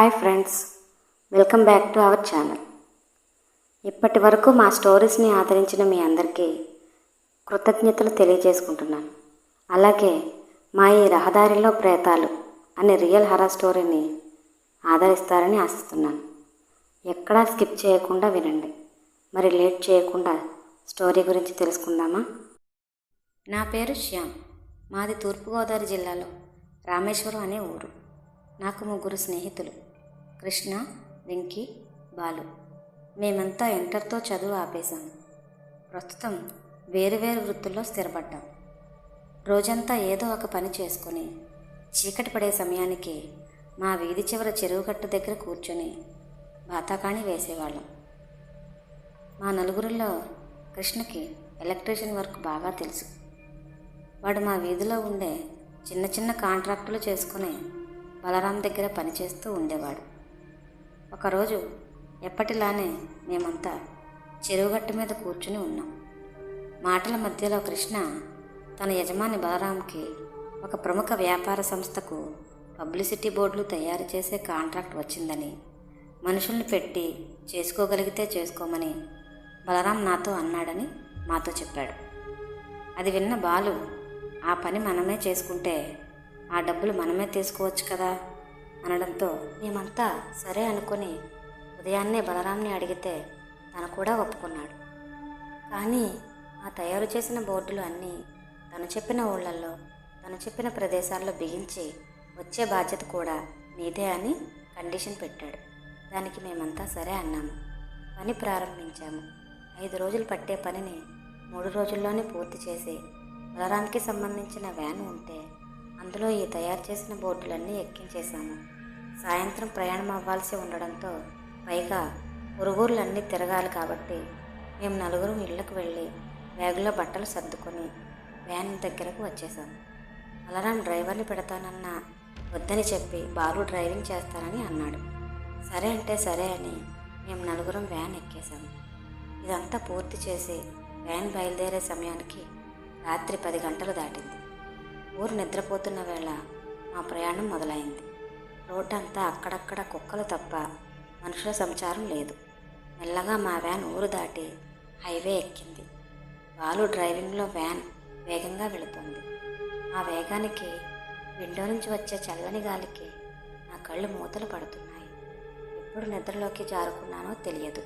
Hi friends welcome back to our channel ఇప్పటి వరకు మా స్టోరీస్ని ఆదరించిన మీ అందరికీ కృతజ్ఞతలు తెలియజేసుకుంటున్నాను. అలాగే మా ఈ రహదారిలో ప్రేతాలు అనే రియల్ హరా స్టోరీని ఆదరిస్తారని ఆశిస్తున్నాను. ఎక్కడా స్కిప్ చేయకుండా వినండి. మరి లేట్ చేయకుండా స్టోరీ గురించి తెలుసుకుందామా? నా పేరు శ్యామ్. మాది తూర్పుగోదావరి జిల్లాలో రామేశ్వరం అనే ఊరు. నాకు ముగ్గురు స్నేహితులు. కృష్ణ వెంకీ బాలు. మేమంతా ఇంటర్తో చదువు ఆపేశాం. ప్రస్తుతం వేరు వేరు వృత్తుల్లో స్థిరపడ్డాం. రోజంతా ఏదో ఒక పని చేసుకొని చీకటి పడే సమయానికి మా వీధి చివర చెరువుగట్టు దగ్గర కూర్చొని బాతాకాణి వేసేవాళ్ళం. మా నలుగురిలో కృష్ణకి ఎలక్ట్రీషియన్ వర్క్ బాగా తెలుసు. వాడు మా వీధిలో ఉండే చిన్న చిన్న కాంట్రాక్టులు చేసుకుని బలరాం దగ్గర పనిచేస్తూ ఉండేవాడు. ఒకరోజు ఎప్పటిలానే మేమంతా చెరువుగట్టు మీద కూర్చుని ఉన్నాం. మాటల మధ్యలో కృష్ణ తన యజమాని బలరాంకి ఒక ప్రముఖ వ్యాపార సంస్థకు పబ్లిసిటీ బోర్డులు తయారు చేసే కాంట్రాక్ట్ వచ్చిందని మనుషుల్ని పెట్టి చేసుకోగలిగితే చేసుకోమని బలరాం నాతో అన్నాడని మాతో చెప్పాడు. అది విన్న బాలు ఆ పని మనమే చేసుకుంటే ఆ డబ్బులు మనమే తీసుకోవచ్చు కదా? అనడంతో మేమంతా సరే అనుకుని ఉదయాన్నే బలరాంని అడిగితే తను కూడా ఒప్పుకున్నాడు. కానీ ఆ తయారు చేసిన బోర్డులు అన్నీ తను చెప్పిన ఊళ్ళల్లో తను చెప్పిన ప్రదేశాల్లో బిగించి వచ్చే బాధ్యత కూడా నీదే అని కండిషన్ పెట్టాడు. దానికి మేమంతా సరే అన్నాము. పని ప్రారంభించాము. ఐదు రోజులు పట్టే పనిని మూడు రోజుల్లోనే పూర్తి చేసి బలరాంకి సంబంధించిన వ్యాన్ ఉంటే అందులో ఈ తయారు చేసిన బోర్డులన్నీ ఎక్కించేశాము. సాయంత్రం ప్రయాణం అవ్వాల్సి ఉండడంతో పైగా పొరుగురులన్నీ తిరగాలి కాబట్టి మేము నలుగురు ఇళ్ళకు వెళ్ళి బ్యాగులో బట్టలు సర్దుకొని వ్యాన్ దగ్గరకు వచ్చేసాము బలరాం డ్రైవర్ని పెడతానన్న వద్దని చెప్పి బాలు డ్రైవింగ్ చేస్తానని అన్నాడు. సరే అంటే సరే అని మేము నలుగురం వ్యాన్ ఎక్కేసాము ఇదంతా పూర్తి చేసి వ్యాన్ బయలుదేరే సమయానికి రాత్రి పది గంటలు దాటింది. ఊరు నిద్రపోతున్న వేళ మా ప్రయాణం మొదలైంది. రోడ్డంతా అక్కడక్కడ కుక్కలు తప్ప మనుషుల సంచారం లేదు. మెల్లగా మా వ్యాన్ ఊరు దాటి హైవే ఎక్కింది. బాలు డ్రైవింగ్లో వ్యాన్ వేగంగా వెళుతుంది. ఆ వేగానికి విండో నుంచి వచ్చే చల్లని గాలికి నా కళ్ళు మూతలు పడుతున్నాయి. ఎప్పుడు నిద్రలోకి జారుకున్నానో తెలియదు.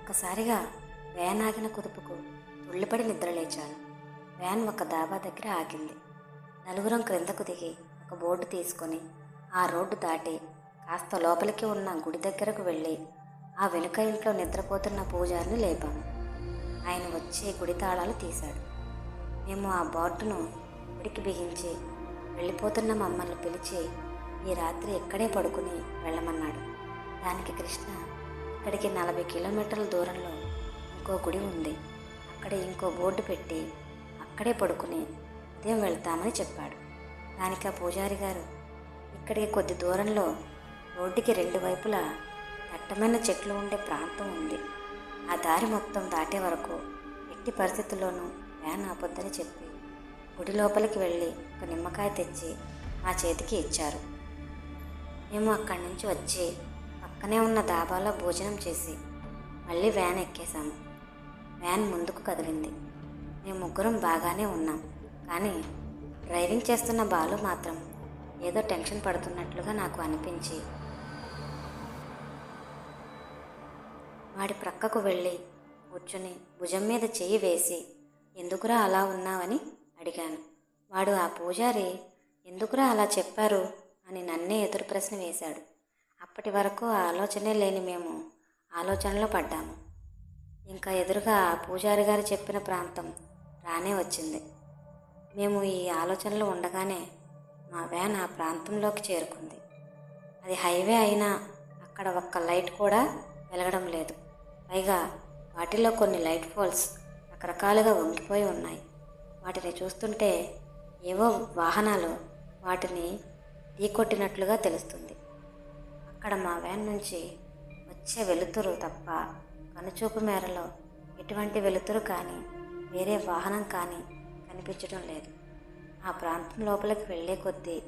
ఒక్కసారిగా వ్యాన్ ఆగిన కుదుపుకు ఉళ్ళిపడి నిద్రలేచాను. వ్యాన్ ఒక దాబా దగ్గర ఆగింది. నలుగురం క్రిందకు దిగి ఒక బోర్డు తీసుకొని ఆ రోడ్డు దాటి కాస్త లోపలికి ఉన్న గుడి దగ్గరకు వెళ్ళి ఆ వెనుక ఇంట్లో నిద్రపోతున్న పూజారిని లేపాము ఆయన వచ్చి గుడి తాళాలు తీశాడు. మేము ఆ బోర్డును గుడికి బిగించి వెళ్ళిపోతున్న మమ్మల్ని పిలిచి ఈ రాత్రి ఇక్కడే పడుకుని వెళ్ళమన్నాడు. దానికి కృష్ణ ఇక్కడికి నలభై కిలోమీటర్ల దూరంలో ఇంకో గుడి ఉంది. అక్కడ ఇంకో బోర్డు పెట్టి అక్కడే పడుకుని ఉదయం వెళ్తామని చెప్పాడు. దానికి ఆ పూజారి గారు ఇక్కడికి కొద్ది దూరంలో రోడ్డుకి రెండు వైపులా దట్టమైన చెట్లు ఉండే ప్రాంతం ఉంది. ఆ దారి మొత్తం దాటే వరకు ఎట్టి పరిస్థితుల్లోనూ వ్యాన్ ఆపొద్దని చెప్పి గుడి లోపలికి వెళ్ళి ఒక నిమ్మకాయ తెచ్చి మా చేతికి ఇచ్చారు. మేము అక్కడి నుంచి వచ్చి పక్కనే ఉన్న దాబాలో భోజనం చేసి మళ్ళీ వ్యాన్ ఎక్కేశాము. వ్యాన్ ముందుకు కదిలింది. మేము ముగ్గురం బాగానే ఉన్నాం. కానీ డ్రైవింగ్ చేస్తున్న బాలు మాత్రం ఏదో టెన్షన్ పడుతున్నట్లుగా నాకు అనిపించి వాడి ప్రక్కకు వెళ్ళి కూర్చుని భుజం మీద చెయ్యి వేసి ఎందుకురా అలా ఉన్నావని? అడిగాను. వాడు ఆ పూజారి ఎందుకురా అలా చెప్పారు? అని నన్నే ఎదురు ప్రశ్న వేశాడు. అప్పటి వరకు ఆ ఆలోచనే లేని మేము ఆలోచనలో పడ్డాము. ఇంకా ఎదురుగా ఆ పూజారి గారు చెప్పిన ప్రాంతం రానే వచ్చింది. మేము ఈ ఆలోచనలో ఉండగానే మా వ్యాన్ ఆ ప్రాంతంలోకి చేరుకుంది. అది హైవే అయినా అక్కడ ఒక్క లైట్ కూడా వెలగడం లేదు. పైగా వాటిలో కొన్ని లైట్ పోల్స్ రకరకాలుగా వంగిపోయి ఉన్నాయి. వాటిని చూస్తుంటే ఏవో వాహనాలు వాటిని ఢీకొట్టినట్లుగా తెలుస్తుంది. అక్కడ మా వ్యాన్ నుంచి వచ్చే వెలుతురు తప్ప కనుచూపు మేరలో ఎటువంటి వెలుతురు కానీ వేరే వాహనం కానీ కనిపించడం లేదు. ఆ ప్రాంతం లోపలికి వెళ్ళే కొద్దీ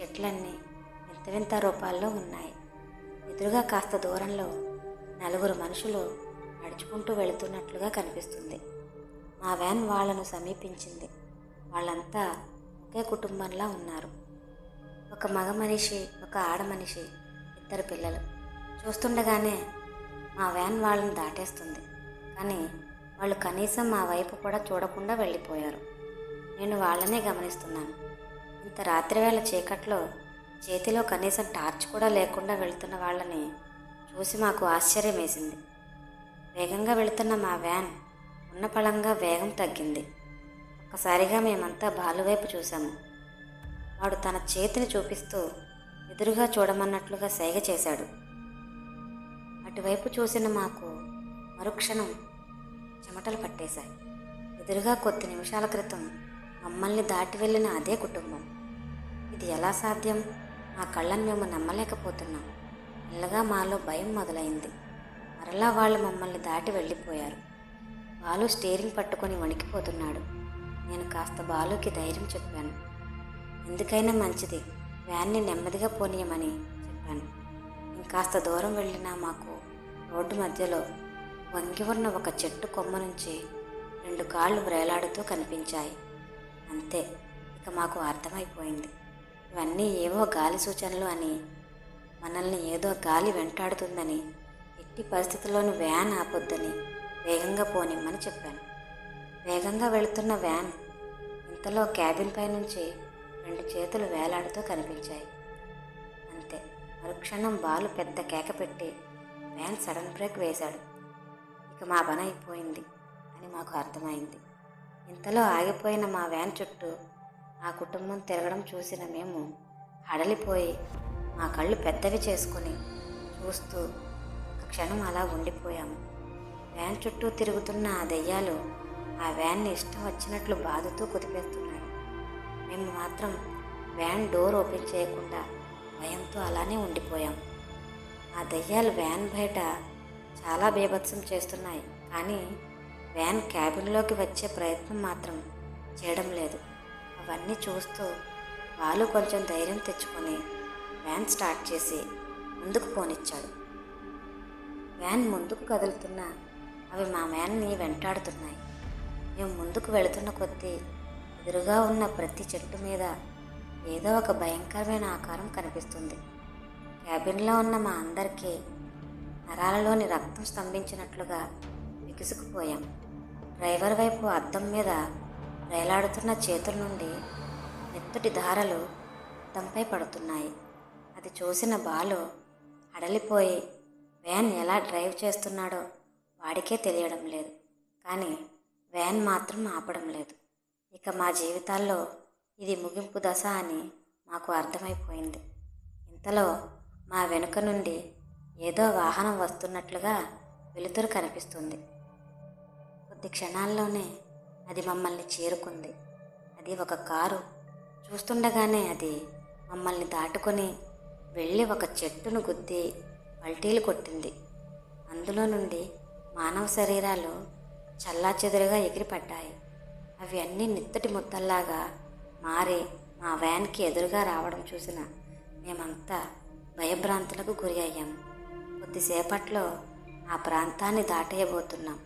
చెట్లన్నీ వింత వింత రూపాల్లో ఉన్నాయి. ఎదురుగా కాస్త దూరంలో నలుగురు మనుషులు నడుచుకుంటూ వెళుతున్నట్లుగా కనిపిస్తుంది. మా వ్యాన్ వాళ్ళను సమీపించింది. వాళ్ళంతా ఒకే కుటుంబంలా ఉన్నారు. ఒక మగ మనిషి ఒక ఆడ మనిషి ఇద్దరు పిల్లలు. చూస్తుండగానే మా వ్యాన్ వాళ్ళని దాటేస్తుంది. కానీ వాళ్ళు కనీసం మా వైపు కూడా చూడకుండా వెళ్ళిపోయారు. నేను వాళ్ళనే గమనిస్తున్నాను. ఇంత రాత్రివేళ చీకట్లో చేతిలో కనీసం టార్చ్ కూడా లేకుండా వెళ్తున్న వాళ్ళని చూసి మాకు ఆశ్చర్యం వేసింది వేగంగా వెళుతున్న మా వ్యాన్ ఉన్న పళంగా వేగం తగ్గింది. ఒక్కసారిగా మేమంతా బాలువైపు చూశాము. వాడు తన చేతిని చూపిస్తూ ఎదురుగా చూడమన్నట్లుగా సైగ చేశాడు. అటువైపు చూసిన మాకు మరుక్షణం చెమటలు పట్టేశాయి. ఎదురుగా కొద్ది నిమిషాల క్రితం మమ్మల్ని దాటి వెళ్ళిన అదే కుటుంబం. ఇది ఎలా సాధ్యం? మా కళ్ళని మేము నమ్మలేకపోతున్నాం. మెల్లగా మాలో భయం మొదలైంది. మరలా వాళ్ళు మమ్మల్ని దాటి వెళ్ళిపోయారు. బాలు స్టీరింగ్ పట్టుకొని వణికిపోతున్నాడు. నేను కాస్త బాలుకి ధైర్యం చెప్పాను. ఎందుకైనా మంచిది. వ్యాన్ని నెమ్మదిగా పోనీయమని చెప్పాను. ఇంకాస్త దూరం వెళ్ళినా మాకు రోడ్డు మధ్యలో వంగి ఉన్న ఒక చెట్టు కొమ్మ నుంచి రెండు కాళ్ళు వ్రేలాడుతూ కనిపించాయి. అంతే. ఇక మాకు అర్థమైపోయింది. ఇవన్నీ ఏవో గాలి సూచనలు అని. మనల్ని ఏదో గాలి వెంటాడుతుందని. ఎట్టి పరిస్థితుల్లోనూ వ్యాన్ ఆపొద్దని వేగంగా పోనిమ్మని చెప్పాను. వేగంగా వెళుతున్న వ్యాన్ ఇంతలో క్యాబిన్ పై నుంచి రెండు చేతులు వేలాడుతూ కనిపించాయి. అంతే. మరుక్షణం బాలు పెద్ద కేక పెట్టి వ్యాన్ సడన్ బ్రేక్ వేశాడు. ఇక మా పని అయిపోయింది అని మాకు అర్థమైంది. ఇంతలో ఆగిపోయిన మా వ్యాన్ చుట్టూ ఆ కుటుంబం తిరగడం చూసిన మేము హడలిపోయి మా కళ్ళు పెద్దవి చేసుకొని చూస్తూ ఒక క్షణం అలా ఉండిపోయాము. వ్యాన్ చుట్టూ తిరుగుతున్న ఆ దెయ్యాలు ఆ వ్యాన్ని ఇష్టం వచ్చినట్లు బాదుతూ కుదిపేస్తున్నాయి. మేము మాత్రం వ్యాన్ డోర్ ఓపెన్ చేయకుండా భయంతో అలానే ఉండిపోయాం. ఆ దయ్యాలు వ్యాన్ బయట చాలా బీభత్సం చేస్తున్నాయి. కానీ వ్యాన్ క్యాబిన్లోకి వచ్చే ప్రయత్నం మాత్రం చేయడం లేదు. అవన్నీ చూస్తూ వాళ్ళు కొంచెం ధైర్యం తెచ్చుకొని వ్యాన్ స్టార్ట్ చేసి ముందుకు పోనిచ్చాడు. వ్యాన్ ముందుకు కదులుతున్నా అవి మా వ్యాన్ని వెంటాడుతున్నాయి. మేము ముందుకు వెళుతున్న కొద్దీ ఎదురుగా ఉన్న ప్రతి చెట్టు మీద ఏదో ఒక భయంకరమైన ఆకారం కనిపిస్తుంది. క్యాబిన్లో ఉన్న మా అందరికీ నరాలలోని రక్తం స్తంభించినట్లుగా బిగుసుకుపోయాం. డ్రైవర్ వైపు అద్దం మీద వేలాడుతున్న చేతుల నుండి మెత్తటి ధారలు అద్దంపై పడుతున్నాయి. అది చూసిన బాలు అడలిపోయి వ్యాన్ ఎలా డ్రైవ్ చేస్తున్నాడో వాడికే తెలియడం లేదు. కానీ వ్యాన్ మాత్రం ఆపడం లేదు. ఇక మా జీవితాల్లో ఇది ముగింపు దశ అని మాకు అర్థమైపోయింది. ఇంతలో మా వెనుక నుండి ఏదో వాహనం వస్తున్నట్లుగా వెలుతురు కనిపిస్తుంది. కొద్ది క్షణాల్లోనే అది మమ్మల్ని చేరుకుంది. అది ఒక కారు. చూస్తుండగానే అది మమ్మల్ని దాటుకొని వెళ్ళి ఒక చెట్టును గుద్ది పల్టీలు కొట్టింది. అందులో నుండి మానవ శరీరాలు చల్లాచెదురుగా ఎగిరిపడ్డాయి. అవి అన్నీ నిత్తటి ముద్దల్లాగా మారి మా వ్యాన్కి ఎదురుగా రావడం చూసిన మేమంతా భయభ్రాంతులకు గురి అయ్యాం. కొద్దిసేపట్లో ఆ ప్రాంతాన్ని దాటేయబోతున్నాం.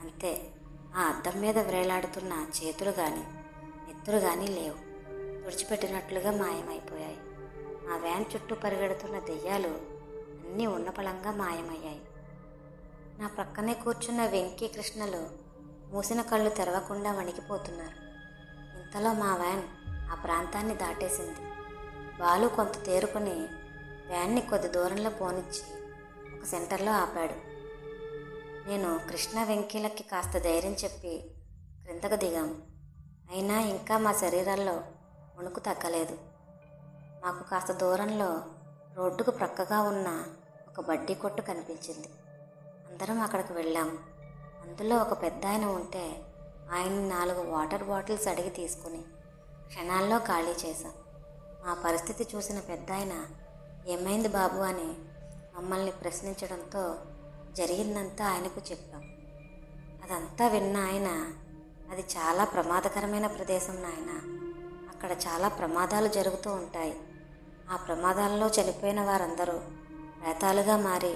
అంతే. ఆ అద్దం మీద వ్రేలాడుతున్న చేతులు కానీ నెత్తులు కానీ లేవు. తుడిచిపెట్టినట్లుగా మాయమైపోయాయి. ఆ వ్యాన్ చుట్టూ పరిగెడుతున్న దెయ్యాలు అన్నీ ఉన్నపళంగా మాయమయ్యాయి. నా ప్రక్కనే కూర్చున్న వెంకీ కృష్ణలు మూసిన కళ్ళు తెరవకుండా వణికిపోతున్నారు. ఇంతలో మా వ్యాన్ ఆ ప్రాంతాన్ని దాటేసింది. బాలు కొంత తేరుకొని వ్యాన్ని కొద్ది దూరంలో పోనిచ్చి ఒక సెంటర్లో ఆపాడు. నేను కృష్ణ వెంకీలకి కాస్త ధైర్యం చెప్పి క్రిందకు దిగాం. అయినా ఇంకా మా శరీరాల్లో వణుకు తగ్గలేదు. మాకు కాస్త దూరంలో రోడ్డుకు ప్రక్కగా ఉన్న ఒక బడ్డీ కొట్టు కనిపించింది. అందరం అక్కడికి వెళ్ళాం. అందులో ఒక పెద్ద ఆయన ఉంటే ఆయన నాలుగు వాటర్ బాటిల్స్ అడిగి తీసుకుని క్షణాల్లో ఖాళీ చేశాం. మా పరిస్థితి చూసిన పెద్ద ఆయన ఏమైంది బాబు? అని మమ్మల్ని ప్రశ్నించడంతో జరిగిందంతా ఆయనకు చెప్పాం. అదంతా విన్న ఆయన అది చాలా ప్రమాదకరమైన ప్రదేశం నాయన. అక్కడ చాలా ప్రమాదాలు జరుగుతూ ఉంటాయి. ఆ ప్రమాదాల్లో చనిపోయిన వారందరూ ప్రేతాలుగా మారి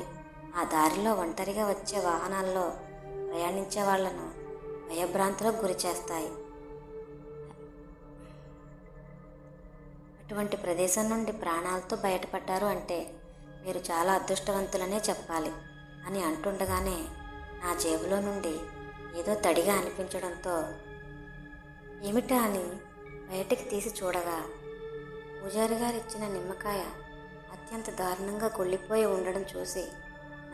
ఆ దారిలో ఒంటరిగా వచ్చే వాహనాల్లో ప్రయాణించే వాళ్ళను భయభ్రాంతులకు గురి చేస్తాయి. అటువంటి ప్రదేశం నుండి ప్రాణాలతో బయటపడ్డారు అంటే మీరు చాలా అదృష్టవంతులనే చెప్పాలి. అని అంటుండగానే నా జేబులో నుండి ఏదో తడిగా అనిపించడంతో ఏమిటా అని బయటికి తీసి చూడగా పూజారి గారు ఇచ్చిన నిమ్మకాయ అత్యంత దారుణంగా కుళ్ళిపోయి ఉండడం చూసి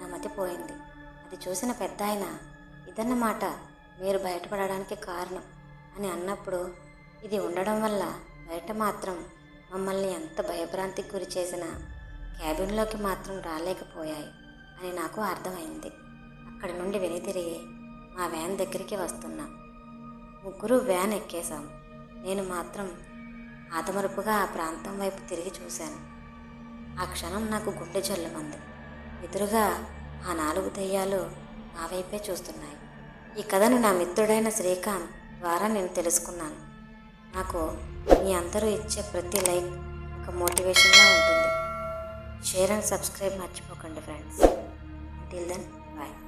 నా మతి పోయింది. అది చూసిన పెద్ద ఆయన ఇదన్నమాట మీరు బయటపడడానికి కారణం అని అన్నప్పుడు ఇది ఉండడం వల్ల బయట మాత్రం మమ్మల్ని ఎంత భయభ్రాంతికి గురి చేసినా క్యాబిన్లోకి మాత్రం రాలేకపోయాయి. అని నాకు అర్థమైంది. అక్కడి నుండి వెనుతిరిగి మా వ్యాన్ దగ్గరికి వస్తున్నా. ముగ్గురు వ్యాన్ ఎక్కేశాం. నేను మాత్రం ఆతమరుపుగా ఆ ప్రాంతం వైపు తిరిగి చూశాను. ఆ క్షణం నాకు గుండె జల్లుమంది. ఎదురుగా ఆ నాలుగు దెయ్యాలు నా వైపే చూస్తున్నాయి. ఈ కథను నా మిత్రుడైన శ్రీకాంత్ ద్వారా నేను తెలుసుకున్నాను. నాకు మీ అందరూ ఇచ్చే ప్రతి లైక్ ఒక మోటివేషన్గా ఉంటుంది. షేర్ అండ్ సబ్స్క్రైబ్ మర్చిపోకండి ఫ్రెండ్స్. Till then, bye.